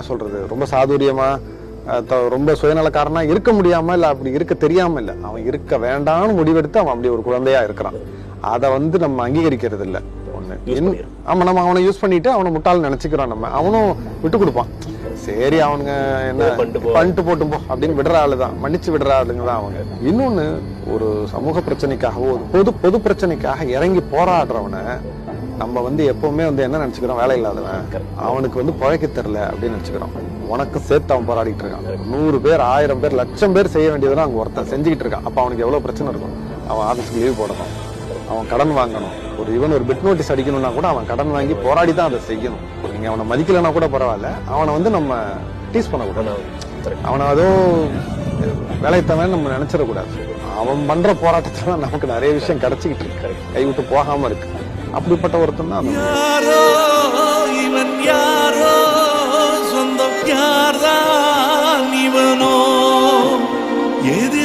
என்ன சொல்றது? ரொம்ப சாதுரியமா அஹ், த- ரொம்ப சுயநலக்காரனா இருக்க முடியாம இல்ல அப்படி இருக்க தெரியாம இல்ல. அவன் இருக்க வேண்டாம்னு முடிவெடுத்து அவன் அப்படி ஒரு குழந்தையா இருக்கிறான். அதை வந்து நம்ம அங்கீகரிக்கிறது இல்ல. ஒண்ணு. Use இன்னும் பண்ணிடுறோம். ஆமா நம்ம அவனை யூஸ் பண்ணிட்டு அவனை முட்டாள் நினைச்சுக்கிறோம் நம்ம. அவனும் விட்டு கொடுப்பான். சரி அவனுங்க என்ன பண்ணிட்டு போ. பண்ணிட்டு போட்டும் போ அப்படின்னு விடுற ஆளு தான் மன்னிச்சு விடுற ஆளுங்க தான் அவங்க? இன்னொன்னு ஒரு சமூக பிரச்சனைக்காகவோ ஒரு பொது பொது பிரச்சனைக்காக இறங்கி போராடுறவனை நம்ம வந்து எப்பவுமே வந்து என்ன நினைச்சுக்கிறோம்? வேலை இல்லாதவன். அவனுக்கு வந்து பழைக்க தெரியல அப்படின்னு நினைச்சுக்கிறோம். உனக்கு சேர்த்து அவன் போராடிட்டு இருக்கான். நூறு பேர் ஆயிரம் பேர் லட்சம் பேர் செய்ய வேண்டியதுதான் அங்க ஒருத்தன் செஞ்சுக்கிட்டு இருக்கான். அப்ப அவனுக்கு எவ்வளவு பிரச்சனை இருக்கும்? அவன் ஆபீஸ்க்கு லீவ் போடணும். அவன் கடன் வாங்கணும். ஒரு இவன் ஒரு பிட் நோட்டீஸ் அடிக்கணும்னா கூட அவன் கடன் வாங்கி போராடி தான் அதை செய்யணும். நீங்க அவனை மதிக்கலைன்னா கூட பரவாயில்ல. அவனை வந்து நம்ம டீஸ் பண்ணக்கூடாது. அவனை அதோ வேலைத்தவன் நம்ம நினைச்சிடக்கூடாது. அவன் பண்ற போராட்டத்துல நமக்கு நிறைய விஷயம் கிடைச்சிக்கிட்டு இருக்கு. கைவிட்டு போகாம இருக்கு. அப்படிப்பட்ட ஒருத்தன் தான் யாரோ இவன் யாரோ சொந்தம் யாரா இவனோ? எது